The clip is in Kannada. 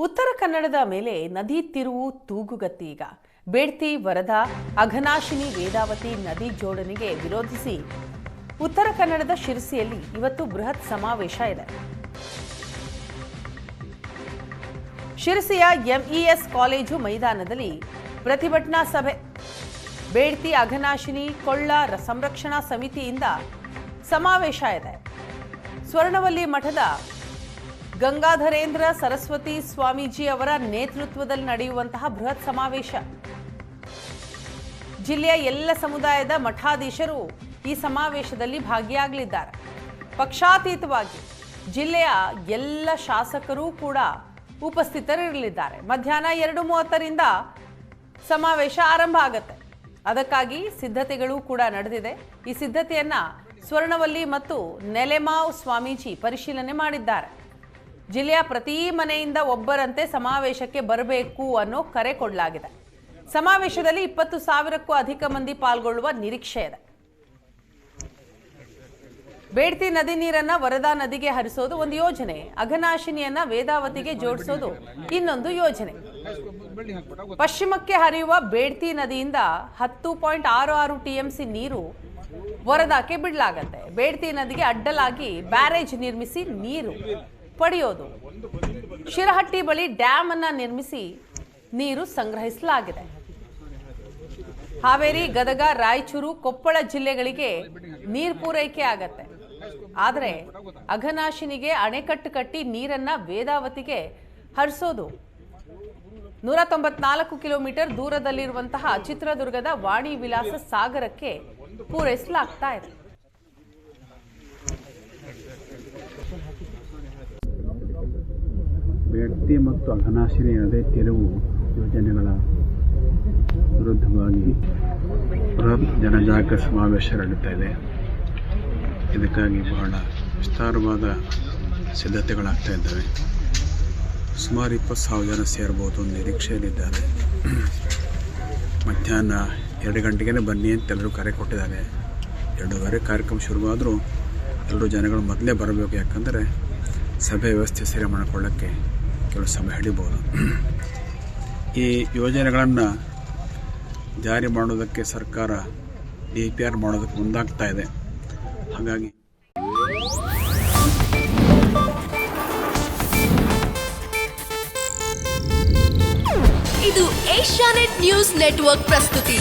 ಉತ್ತರ ಕನ್ನಡದ ಮೇಲೆ ನದಿ ತಿರುವು ತೂಗುಗತ್ತಿ ಈಗ. ಬೇಡ್ತಿ, ವರದಾ, ಅಘನಾಶಿನಿ, ವೇದಾವತಿ ನದಿ ಜೋಡಣೆಗೆ ವಿರೋಧಿಸಿ ಉತ್ತರ ಕನ್ನಡದ ಶಿರಸಿಯಲ್ಲಿ ಇವತ್ತು ಬೃಹತ್ ಸಮಾವೇಶ ಇದೆ. ಶಿರಸಿಯ ಎಂಇಎಸ್ ಕಾಲೇಜು ಮೈದಾನದಲ್ಲಿ ಪ್ರತಿಭಟನಾ ಸಭೆ. ಬೇಡ್ತಿ, ಅಘನಾಶಿನಿ, ಕೊಳ್ಳ ಸಂರಕ್ಷಣಾ ಸಮಿತಿಯಿಂದ ಸಮಾವೇಶ ಇದೆ. ಸ್ವರ್ಣವಲ್ಲಿ ಮಠದ ಗಂಗಾಧರೇಂದ್ರ ಸರಸ್ವತಿ ಸ್ವಾಮೀಜಿ ಅವರ ನೇತೃತ್ವದಲ್ಲಿ ನಡೆಯುವಂತಹ ಬೃಹತ್ ಸಮಾವೇಶ. ಜಿಲ್ಲೆಯ ಎಲ್ಲ ಸಮುದಾಯದ ಮಠಾಧೀಶರು ಈ ಸಮಾವೇಶದಲ್ಲಿ ಭಾಗಿಯಾಗಲಿದ್ದಾರೆ. ಪಕ್ಷಾತೀತವಾಗಿ ಜಿಲ್ಲೆಯ ಎಲ್ಲ ಶಾಸಕರೂ ಕೂಡ ಉಪಸ್ಥಿತರಿರಲಿದ್ದಾರೆ. ಮಧ್ಯಾಹ್ನ ಎರಡು ಮೂವತ್ತರಿಂದ ಸಮಾವೇಶ ಆರಂಭ ಆಗತ್ತೆ. ಅದಕ್ಕಾಗಿ ಸಿದ್ಧತೆಗಳು ಕೂಡ ನಡೆದಿದೆ. ಈ ಸಿದ್ಧತೆಯನ್ನ ಸ್ವರ್ಣವಲ್ಲಿ ಮತ್ತು ನೆಲೆಮಾವ್ ಸ್ವಾಮೀಜಿ ಪರಿಶೀಲನೆ ಮಾಡಿದ್ದಾರೆ. ಜಿಲ್ಲೆಯ ಪ್ರತಿ ಮನೆಯಿಂದ ಒಬ್ಬರಂತೆ ಸಮಾವೇಶಕ್ಕೆ ಬರಬೇಕು ಅನ್ನೋ ಕರೆ ಕೊಡಲಾಗಿದೆ. ಸಮಾವೇಶದಲ್ಲಿ ಇಪ್ಪತ್ತು ಸಾವಿರಕ್ಕೂ ಅಧಿಕ ಮಂದಿ ಪಾಲ್ಗೊಳ್ಳುವ ನಿರೀಕ್ಷೆ ಇದೆ. ಬೇಡ್ತಿ ನದಿ ನೀರನ್ನ ವರದಾ ನದಿಗೆ ಹರಿಸೋದು ಒಂದು ಯೋಜನೆ. ಅಘನಾಶಿನಿಯನ್ನ ವೇದಾವತಿಗೆ ಜೋಡಿಸೋದು ಇನ್ನೊಂದು ಯೋಜನೆ. ಪಶ್ಚಿಮಕ್ಕೆ ಹರಿಯುವ ಬೇಡ್ತಿ ನದಿಯಿಂದ ಹತ್ತು ಪಾಯಿಂಟ್ ಆರು ಆರು ಟಿಎಂಸಿ ನೀರು ವರದಾಕ್ಕೆ ಬಿಡಲಾಗತ್ತೆ. ಬೇಡ್ತಿ ನದಿಗೆ ಅಡ್ಡಲಾಗಿ ಬ್ಯಾರೇಜ್ ನಿರ್ಮಿಸಿ ನೀರು. ಪಡೆಯೋದು. ಶಿರಹಟ್ಟಿ ಬಳಿ ಡ್ಯಾಮ್ ಅನ್ನ ನಿರ್ಮಿಸಿ ನೀರು ಸಂಗ್ರಹಿಸಲಾಗಿದೆ. ಹಾವೇರಿ, ಗದಗ, ರಾಯಚೂರು, ಕೊಪ್ಪಳ ಜಿಲ್ಲೆಗಳಿಗೆ ನೀರು ಪೂರೈಕೆ ಆಗತ್ತೆ. ಆದರೆ ಅಘನಾಶಿನಿಗೆ ಅಣೆಕಟ್ಟು ಕಟ್ಟಿ ನೀರನ್ನ ವೇದಾವತಿಗೆ ಹರಿಸೋದು. ನೂರ ತೊಂಬತ್ನಾಲ್ಕು ಕಿಲೋಮೀಟರ್ ದೂರದಲ್ಲಿರುವಂತಹ ಚಿತ್ರದುರ್ಗದ ವಾಣಿ ವಿಲಾಸ ಸಾಗರಕ್ಕೆ ಪೂರೈಸಲಾಗ್ತಾ ಇದೆ. ವ್ಯಕ್ತಿ ಮತ್ತು ಅಘನಾಶಿನಿ ತೆರವು ಯೋಜನೆಗಳ ವಿರುದ್ಧವಾಗಿ ಬೃಹತ್ ಜನಜಾಗೃತ ಸಮಾವೇಶ ನಡೀತಾ ಇದೆ. ಇದಕ್ಕಾಗಿ ಬಹಳ ವಿಸ್ತಾರವಾದ ಸಿದ್ಧತೆಗಳಾಗ್ತಾ ಇದ್ದಾವೆ. ಸುಮಾರು ಇಪ್ಪತ್ತು ಸಾವಿರ ಜನ ಸೇರ್ಬೋದು ನಿರೀಕ್ಷೆಯಲ್ಲಿದ್ದಾರೆ. ಮಧ್ಯಾಹ್ನ ಎರಡು ಗಂಟೆಗೇ ಬನ್ನಿ ಅಂತ ಎಲ್ಲರೂ ಕರೆ ಕೊಟ್ಟಿದ್ದಾರೆ. ಎರಡೂವರೆ ಕಾರ್ಯಕ್ರಮ ಶುರುವಾದರೂ ಎಲ್ಲರೂ ಜನಗಳು ಮೊದಲೇ ಬರಬೇಕು. ಯಾಕಂದರೆ ಸಭೆ ವ್ಯವಸ್ಥೆ ಸರಿ ಮಾಡಿಕೊಳ್ಳೋಕ್ಕೆ ಕೆಲವು ಹಿಡಿಬೋದು. ಈ ಯೋಜನೆಗಳನ್ನು ಜಾರಿ ಮಾಡೋದಕ್ಕೆ ಸರ್ಕಾರ ಡಿ ಪಿ ಆರ್ ಮಾಡೋದಕ್ಕೆ ಮುಂದಾಗ್ತಾ ಇದೆ. ಹಾಗಾಗಿ ಇದು ಏಷ್ಯಾನೆಟ್ ನ್ಯೂಸ್ ನೆಟ್ವರ್ಕ್ ಪ್ರಸ್ತುತಿ.